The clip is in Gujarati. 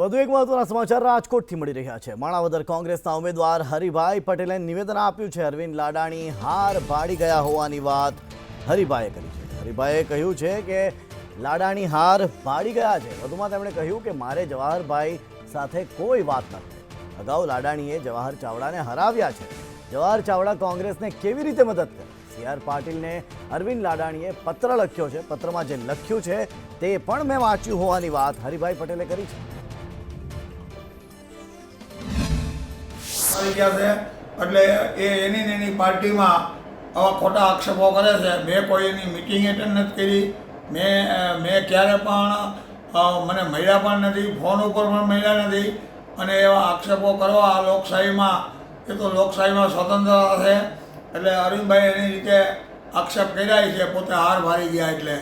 વધુ એક મહત્વના સમાચાર રાજકોટથી મળી રહ્યા છે. માણાવદર કોંગ્રેસના ઉમેદવાર હરિભાઈ પટેલે નિવેદન આપ્યું છે. અરવિંદ લાડાણી હાર ભાડી ગયા હોવાની વાત હરિભાઈએ કરી છે. હરિભાઈએ કહ્યું છે કે લાડાણી હાર ભાડી ગયા છે. વધુમાં તેમણે કહ્યું કે મારે જવાહરભાઈ સાથે કોઈ વાત નથી અગાઉ લાડાણીએ જવાહર ચાવડાને હરાવ્યા છે. જવાહર ચાવડા કોંગ્રેસને કેવી રીતે મદદ કરે? સી આર પાટીલને અરવિંદ લાડાણીએ પત્ર લખ્યો છે. પત્રમાં જે લખ્યું છે તે પણ મેં વાંચ્યું હોવાની વાત હરિભાઈ પટેલે કરી છે. આવી ગયા છે. એટલે એ એની ને એની પાર્ટીમાં આવા ખોટા આક્ષેપો કરે છે. મેં કોઈ એની મિટિંગ એટેન્ડ નથી કરી. મેં મેં ક્યારે પણ મને મળ્યા પણ નથી. ફોન ઉપર પણ મળ્યા નથી. અને એવા આક્ષેપો કરવા આ લોકશાહીમાં, એ તો લોકશાહીમાં સ્વતંત્રતા છે એટલે અરવિંદભાઈ એની રીતે આક્ષેપ કર્યા છે, પોતે હાર ભારી ગયા એટલે.